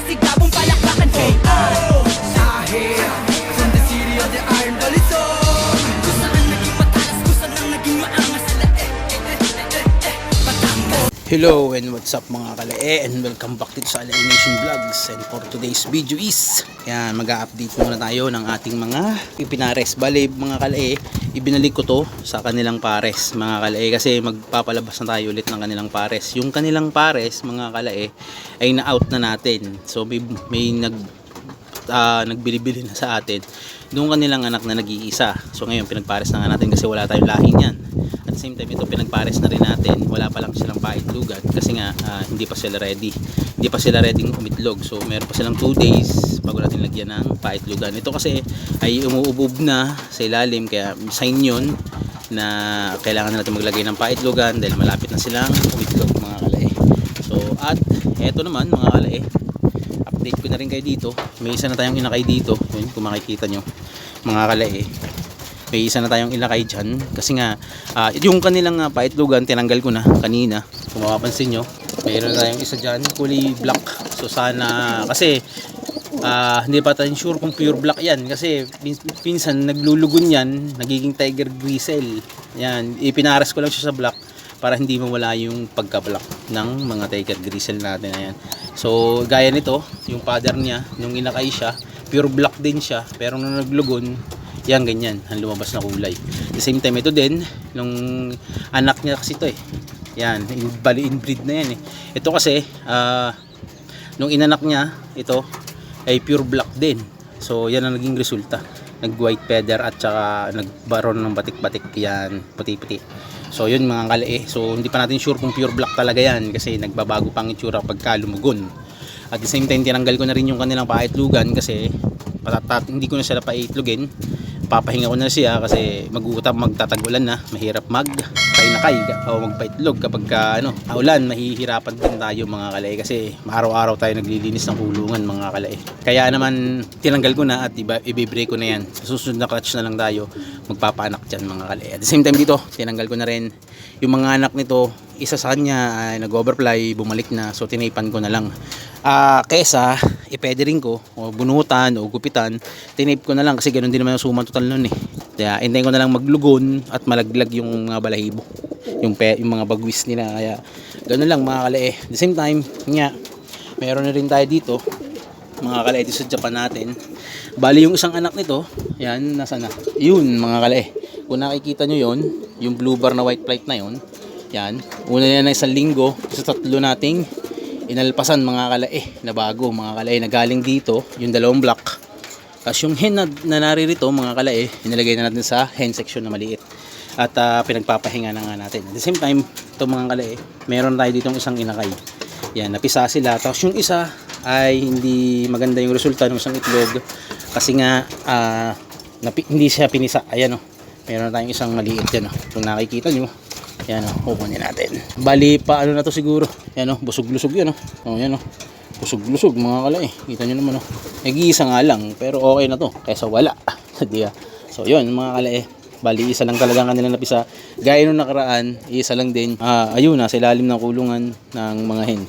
se cidade, um Hello and what's up mga kalae? And welcome back dito sa Alae Nation Vlogs. And for today's video is yan mag-update muna tayo ng ating mga ipinares. Bale mga kalae ibinalik ko to sa kanilang pares mga kalae kasi magpapalabas na tayo ulit ng kanilang pares. Yung kanilang pares mga kalae ay na-out na natin. So may, may nag ah, nagbili-bili na sa atin nung kanilang anak na nag-iisa. So ngayon pinagpares na nga natin kasi wala tayong lahi niyan. At same time ito pinagpares na rin natin. Wala pa lang silang paitlugan kasi nga ah, hindi pa sila ready. Hindi pa sila ready umitlog. So meron pa silang 2 days bago natin lagyan ng paitlugan ito kasi ay umuubog na sa ilalim kaya sign yun na kailangan na natin maglagay ng paitlugan dahil malapit na silang umitlog mga kalae so at eto naman mga kalae update ko na rin kayo dito. May isa na tayong inakay dito. Yun kung makikita nyo mga kalae. May isa na tayong ilakay dyan. Kasi nga ah, yung kanilang uh, paitlugan tinanggal ko na kanina. Kung mapapansin nyo mayroon na tayong isa dyan kulay black. So sana kasi ah, hindi pa tayo sure kung pure black yan. Kasi pin- pinsan naglulugon yan. Nagiging tiger grisel yan ipinaras ko lang siya sa black para hindi mawala yung pagka-black ng mga tiger grisel natin ayan. So gaya nito yung father niya nung inakay siya pure black din siya pero nung naglugon yan ganyan ang lumabas na kulay. The same time ito din nung anak niya kasi ito eh. Yan in, bali inbreed na yan eh. Ito kasi ah nung inanak niya ito ay pure black din. So yan ang naging resulta. Nag white feather at saka nagbaron ng batik-batik yan puti-puti so yun mga kalae so hindi pa natin sure kung pure black talaga yan kasi nagbabago pang itsura pagka lumugon. At the same time tinanggal ko na rin yung kanilang paitlugan kasi patatat, hindi ko na sila paitlugin. Papahinga ko na siya kasi magugutam magtatagulan na. Mahirap mag painakay o magpaitlog kapag ka, ano, aulan mahihirapan din tayo mga kalay kasi araw-araw tayo naglilinis ng kulungan mga kalay. Kaya naman tinanggal ko na at iba, ibibreak ko na yan. Sa susunod na clutch na lang tayo magpapaanak dyan mga kalay. At the same time dito tinanggal ko na rin yung mga anak nito. Isa sa kanya ay nag-overfly bumalik na. So tinipan ko na lang. Ah kesa ipwede rin ko o bunutan o gupitan tinape ko na lang kasi ganun din naman ang suman total nun eh. Kaya hintayin ko na lang maglugon at malaglag yung mga balahibo yung, pe, yung mga bagwis nila kaya ganun lang mga kalae. The same time nga meron na rin tayo dito mga kalae dito sa Japan natin. Bali yung isang anak nito yan nasa na? Yun mga kalae. Kung nakikita nyo yon yung blue bar na white plate na yon yan. Una yan na isang linggo sa tatlo nating inalpasan mga kalae na bago mga kalae na galing dito yung dalawang block. Tapos yung hen na, na naririto mga kalae inilagay na natin sa hen section na maliit at ah, pinagpapahinga na nga natin at the same time ito mga kalae meron tayo ditong isang inakay yan napisa sila tapos yung isa ay hindi maganda yung resulta ng isang itlog kasi nga ah, napi- hindi siya pinisa ayan o meron tayong isang maliit yan o kung nakikita nyo yan o, kukunin natin. Bali pa ano na to siguro. Yan o, busog-lusog yan o. O yan o. Busog-lusog mga kalay. Kita nyo naman o. Nag-iisa nga lang, pero okay na to. Kaysa wala. Di ba? so yun mga kalay. Bali isa lang talaga ang kanilang napisa. Gaya nung nakaraan, isa lang din. Ah, ayun na, sa ilalim ng kulungan ng mga hen.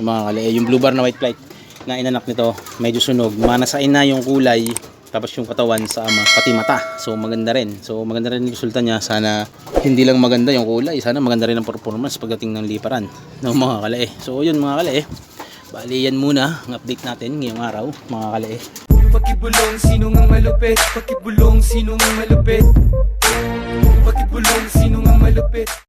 Yung mga kalay. Yung blue bar na white flight na inanak nito, medyo sunog. Manasain na yung kulay tapos yung katawan sa ama, pati mata. So maganda rin. So maganda rin yung resulta niya. Sana hindi lang maganda yung kulay, sana maganda rin ang performance pagdating ng liparan ng mga kalae. So yun mga kalae. Bali yan muna ang update natin ngayong araw mga kalae. Pakibulong sino nga malupit? Pakibulong sino nga malupit? Pakibulong sino nga malupit